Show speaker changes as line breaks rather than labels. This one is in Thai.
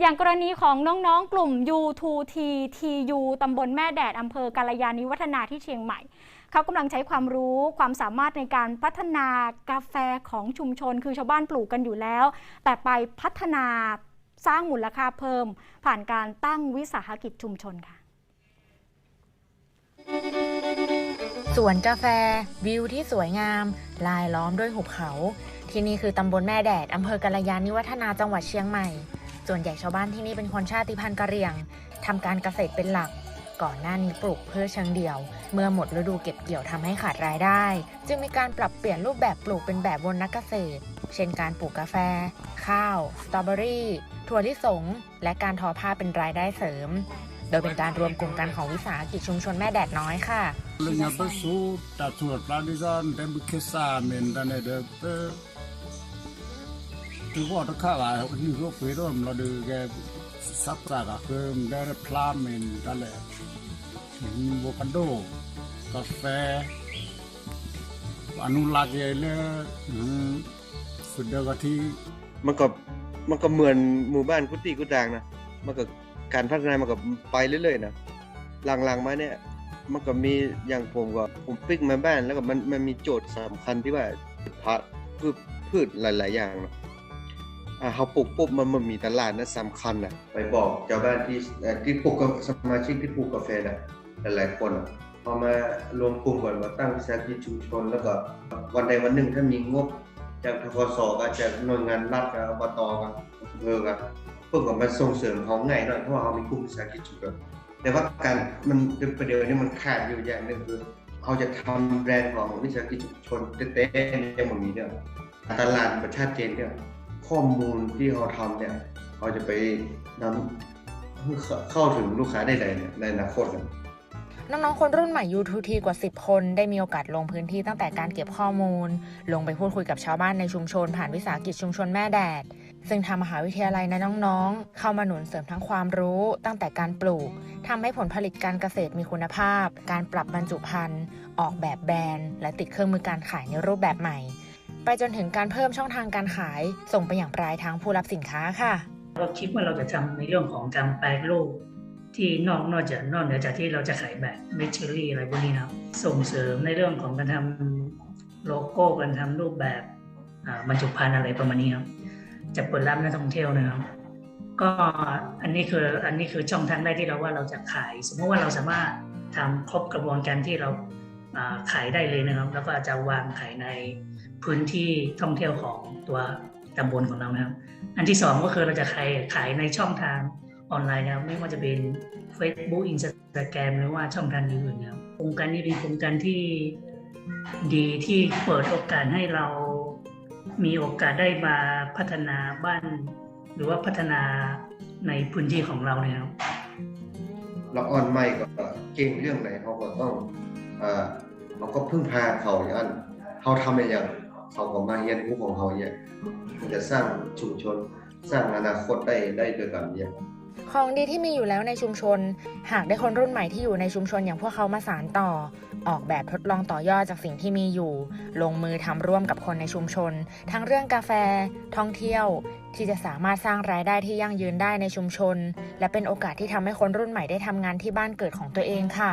อย่างกรณีของน้องๆ กลุ่ม U2T TU ตำบลแม่แดดอำเภอกาลยานิวัฒนาที่เชียงใหม่เขากำลังใช้ความรู้ความสามารถในการพัฒนากาแฟของชุมชน คือชาวบ้านปลูกกันอยู่แล้ว แต่ไปพัฒนาสร้างมูลค่าเพิ่ม ผ่านการตั้งวิสาหกิจชุมชนค่ะ
สวนกาแฟ วิวที่สวยงาม ลายล้อมด้วยหุบเขา ที่นี่คือตำบลแม่แดดอำเภอกาลยานิวัฒนาจังหวัดเชียงใหม่ ส่วนใหญ่ชาวบ้านที่นี่เป็นคนชาติพันธุ์กะเหรี่ยงทำการเกษตรเป็นหลัก ก่อนหน้านี้ปลูกเพื่อเชิงเดี่ยว เมื่อหมดฤดูเก็บเกี่ยวทำให้ขาดรายได้ จึงมีการปรับเปลี่ยนรูปแบบปลูกเป็นแบบวนนักเกษตร เช่นการปลูกกาแฟ ข้าวสตรอเบอรี่ถั่วลิสง และการทอผ้าเป็นรายได้เสริม โดยเป็นการรวมกลุ่มกันของวิสาหกิจชุมชนแม่แดดน้อยค่ะ
คือว่าถ้าข้าวที่รบไปร่วมเราดูแกสับจากเพิ่มได้พลาเมนกันเลย
มี
โวคาโดกาแฟอ
นุรัก
ษ์เลยสุดเดยวกที่
มันก็มันก็เหมือนหมู่บ้านกุฏิกุดางนะมันก็การพัฒนามันก็ไปเรื่อยๆนะหลังๆมาเนี่ย มันก็มีอย่างผมก็ผมปิ๊กมาบ้านแล้วก็มันมันมีโจทย์สำคัญที่ว่าพระพืชพืชหลาย ๆ อย่างเนาะ อ่าเขาปลูกปุ๊บมันมันมีตลาดนะสำคัญนะไปบอกชาวบ้านที่เอ่อที่ปลูกกาสมาชิกที่ปลูกกาแฟนะหลายๆคนอะพอมารวมกลุ่มก่อนมาตั้งวิสาหกิจชุมชน แล้วก็วันใดวันหนึ่งถ้ามีงบ จากทกศก็จากหน่วยงานรัฐกับอบตกับอำเภอกับเพื่อกับมาส่งเสริมเขาง่ายหน่อยเพราะว่าเขามีกลุ่มวิสาหกิจชุมชนแต่ว่าการมันประเดี๋ยวนี้มันขาดอยู่อย่างหนึ่งคือเขาจะทำแบรนด์ของวิสาหกิจชุมชนเต้ๆยังไมันมีเนี่ยตลาดประชาติเจนเนี่ย ข้อมูลที่เขาทำเนี่ยเขาจะไปนำเข้าถึงลูกค้าได้เลยเนี่ยในอนาคตเนี่ย
น้องๆ คนรุ่นใหม่ U2T กว่า 10 คน ได้มีโอกาสลงพื้นที่ตั้งแต่การเก็บข้อมูล ลงไปพูดคุยกับชาวบ้านในชุมชน ผ่านวิสาหกิจชุมชนแม่แดด ซึ่งทางมหาวิทยาลัยและน้องๆ เข้ามาหนุนเสริมทั้งความรู้ ตั้งแต่การปลูกทำให้ผลผลิตการเกษตรมีคุณภาพ การปรับบรรจุภัณฑ์ ออกแบบแบรนด์ และติดเครื่องมือการขายในรูปแบบใหม่ ไปจนถึงการเพิ่มช่องทางการขาย ส่งไปอย่างปลายทางผู้รับสินค้าค่ะ
เราคิดว่าเราจะทำในเรื่องของการแปลรูปที่นอกนอกจากนอกเหนือจากที่เราจะขายแบบเมชเชอรี่อะไรพวกนี้นะส่งเสริมในเรื่องของการทำโลโก้การทำรูปแบบบรรจุภัณฑ์อะไรประมาณนี้ครับจะเปิดรับนักท่องเที่ยวนะครับก็อันนี้คืออันนี้คือช่องทางแรกที่เราว่าเราจะขาย สมมติว่าเราสามารถทำครบกระบวนการที่เรา ขายได้เลยนะครับ แล้วก็จะวางขายในพื้นที่ท่องเที่ยวของตัวตำบลของเรานะครับ อันที่สองก็คือเราจะขายขายในช่องทางออนไลน์นะครับ ไม่ว่าจะเป็น Facebook Instagram หรือว่าช่องทางอื่นๆนะครับโครงการนี้เป็นโครงการที่ดีที่เปิดโอกาสให้เรามีโอกาสได้มาพัฒนาบ้าน หรือว่าพัฒนาในพื้นที่ของเราเนี่ยครับ
เราอ่อนไม่ก็เก่งเรื่องไหนเขาก็ต้อง เราก็พึ่งพาเขาอย่างนั้นเขาทำอะไรอย่างเขาก็มาเรียนรู้ของเขาอย่างมันจะสร้างชุมชน สร้างอนาคตได้ได้ด้วยกันเนี่ย
ของดีที่มีอยู่แล้วในชุมชน หากได้คนรุ่นใหม่ที่อยู่ในชุมชนอย่างพวกเขามาสานต่อ ออกแบบทดลองต่อยอดจากสิ่งที่มีอยู่ ลงมือทำร่วมกับคนในชุมชน ทั้งเรื่องกาแฟ ท่องเที่ยว ที่จะสามารถสร้างรายได้ที่ยั่งยืนได้ในชุมชน และเป็นโอกาสที่ทำให้คนรุ่นใหม่ได้ทำงานที่บ้านเกิดของตัวเองค่ะ